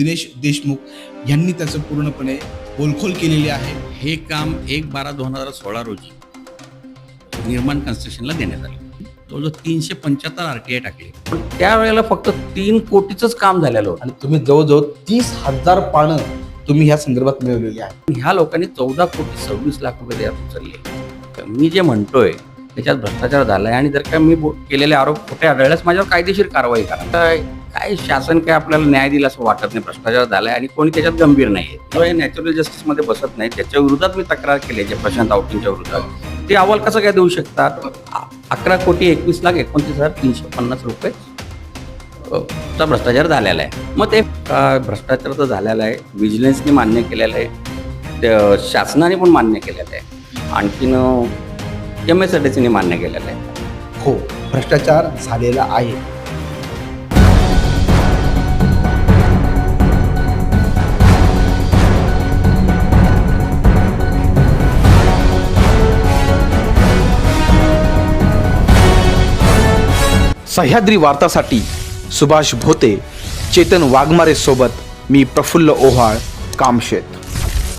दिनेश देशमुख यांनी त्याचं पूर्णपणे बोलखोल केलेली आहे. हे काम एक बारा दोन हजार सोळा रोजी निर्माण कन्स्ट्रक्शनला देण्यात आले. जवळजवळ तीनशे पंच्याहत्तर आर टी आय टाकले. पण त्यावेळेला फक्त तीन कोटीचंच काम झालेलं होतं. आणि तुम्ही जवळजवळ तीस हजार पानं तुम्ही ह्या संदर्भात मिळवलेली आहे पण ह्या लोकांनी चौदा कोटी सव्वीस लाख रुपये त्यात उचलले. तर मी जे म्हणतोय त्याच्यात भ्रष्टाचार झालाय. आणि जर का मी बो- केलेले आरोप खोटे आढळल्यास माझ्यावर कायदेशीर कारवाई करा. काय शासन काय आपल्याला न्याय दिला असं वाटत नाही भ्रष्टाचार झालाय आणि कोणी त्याच्यात गंभीर नाही आहे नॅचरल जस्टिसमध्ये बसत नाही. त्याच्या विरोधात मी तक्रार केली आहे प्रशांत आवटींच्या विरोधात. ते अहवाल कसं काय देऊ शकतात? अकरा कोटी एकवीस लाख एकोणतीस हजार तीनशे पन्नास रुपये चा भ्रष्टाचार झालेला आहे. मग ते भ्रष्टाचार तर झालेला आहे. विजिलन्सने मान्य केलेलं आहे. शासनाने पण मान्य केलेलं आहे. आणखीन एम एस आर टी सीने मान्य केलेलं आहे. हो भ्रष्टाचार झालेला आहे. सह्याद्री वार्तासाठी सुभाष भोते चेतन वाघमारे सोबत मी प्रफुल्ल ओहाळ कामशेत.